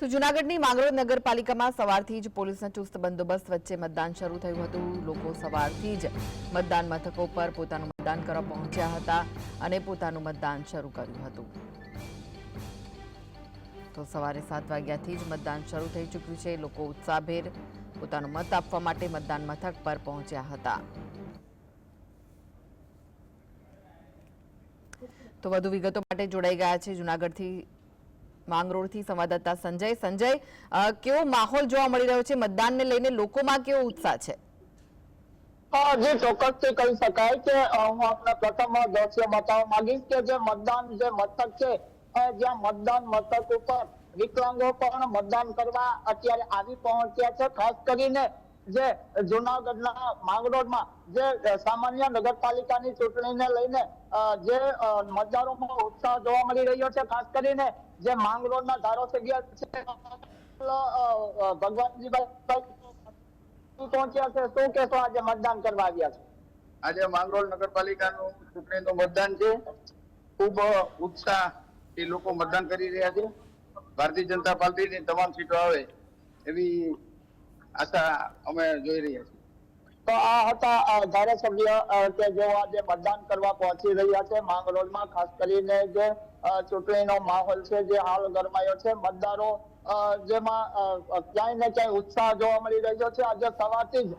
તો જૂનાગઢની માંગરોળ નગરપાલિકામાં સવારથી જ પોલીસના ચુસ્ત બંદોબસ્ત વચ્ચે મતદાન શરૂ થયું હતું. લોકો સવારથી જ મતદાન મથકો પર પોતાનું મતદાન કરવા પહોંચ્યા હતા અને પોતાનું મતદાન શરૂ કર્યું હતું. તો સવારે સાત વાગ્યાથી જ મતદાન શરૂ થઈ ચૂક્યું છે. લોકો ઉત્સાહભેર પોતાનો મત આપવા માટે મતદાન મથક પર પહોંચ્યા હતા. તો વધુ વિગતો માટે જોડાઈ ગયા છે જૂનાગઢથી માંગરોળથી સંવાદદાતા સંજય. સંજય કેવો માહોલ જોવા મળી રહ્યો છે? મતદાનને લઈને લોકોમાં કેવો ઉત્સાહ છે? જી ચોક્કસથી કહી શકાય કે હું આપણે પ્રથમ દ્રશ્ય બતાવવા માંગીશ કે જે મતદાન જે મથક છે જ્યાં મતદાન મથક ઉપર વિકલાંગો પણ મતદાન કરવા અત્યારે આવી પહોંચ્યા છે. ખાસ કરીને જે જુનાગઢના માંગરોળમાં જે સામાન્ય નગરપાલિકાની ચૂંટણીને લઈને જે મતદારોમાં ઉત્સાહ જોવા મળી રહ્યો છે, ખાસ કરીને જે માંગરોળના ધારાસભ્ય છે ભગવાનજીભાઈ પહોંચ્યા છે. શું કહેશો આજે મતદાન કરવા આવ્યા છે? આજે માંગરોળ નગરપાલિકાનું ચૂંટણીનું મતદાન છે. ખૂબ ઉત્સાહ એ લોકો મતદાન કરી રહ્યા છે. ભારતીય જનતા પાર્ટીની તમામ સીટો આવે એવી આશા અમે જોઈ રહ્યા છીએ. તો આ હતા ધારાસભ્ય કે જેઓ આજે મતદાન કરવા પહોંચી રહ્યા છે માંગરોળમાં ખાસ કરીને જે ચૂંટણીનો માહોલ છે, જે હાલ ગરમાયો છે, મતદારો જેમાં ક્યાંય ને ક્યાંય ઉત્સાહ જોવા મળી રહ્યો છે. આજે સવારથી જ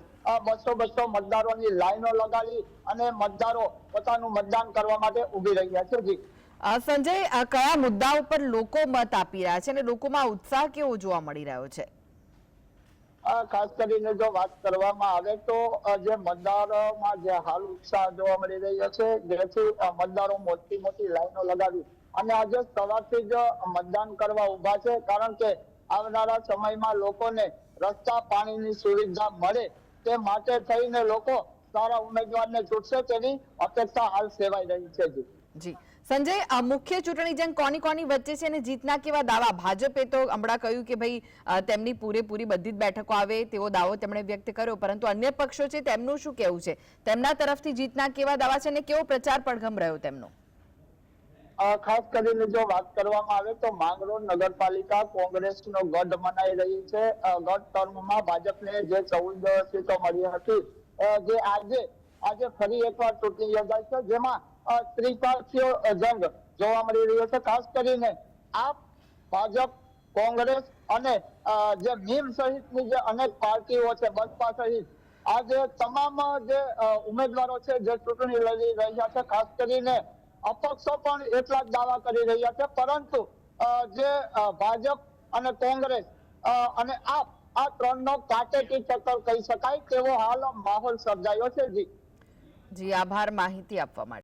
બસો બસો મતદારોની લાઈનો લગાડી અને મતદારો પોતાનું મતદાન કરવા માટે ઊભી રહ્યા છે. જી. સંજય કયા મુદ્દા ઉપર લોકો મત આપી રહ્યા છે અને લોકોમાં ઉત્સાહ કેવો જોવા મળી રહ્યો છે? ખાસ કરીને જો વાત કરવામાં આવે તો જે મતદારોમાં જે હાલ ઉત્સાહ જોવા મળી રહ્યો છે, જેથી મતદારો મોટી મોટી લાઈનો લગાવી અને આજે સવારથી જ મતદાન કરવા ઊભા છે, કારણ કે આવનારા સમયમાં લોકોને રસ્તા પાણીની સુવિધા મળે તે માટે થઈને લોકો સારા ઉમેદવારને ચૂંટશે તેની અપેક્ષા હાલ સેવાઈ રહી છે જી. જી. સંજય મુખ્ય ચૂંટણી જંગ કોની કોની વચ્ચે છે અને જીતના કેવા દાવા? ભાજપે તો હમણાં કહ્યું કે ભાઈ તેમની પૂરેપૂરી બધી જ બેઠકો આવે તેવો દાવો તેમણે વ્યક્ત કર્યો, પરંતુ અન્ય પક્ષો છે તેમનું શું કહેવું છે? તેમના તરફથી જીતના કેવા દાવા છે અને કેવો પ્રચાર પડઘમ રહ્યો તેમનો? ખાસ કરીને જો વાત કરવામાં આવે તો માંગરોળ નગરપાલિકા કોંગ્રેસનો ગઢ મનાઈ રહી છે. ગત ટર્મમાં ભાજપને જે ચૌદ સીટો મળી હતી જે આજે આજે ફરી એકવાર ચૂંટણી યોજાય છે, જેમાં ત્રિપક્ષીય જંગ જોવા મળી રહ્યો છે. ખાસ કરીને આપ ભાજપ, કોંગ્રેસ અને જે ભીમ સહિતની જે અનેક પાર્ટીઓ છે, બસપા સહિત, આ જે તમામ, જે ઉમેદવારો છે, જે ચૂંટણી લડી રહ્યા છે, ખાસ કરીને અપક્ષો પણ એટલા જ દાવા કરી રહ્યા છે. પરંતુ જે ભાજપ અને કોંગ્રેસ અને આપ આ ત્રણનો કાટેકી ટક્કર કહી શકાય તેવો હાલ માહોલ સર્જાયો છે. જી. જી, આભાર માહિતી આપવા માટે.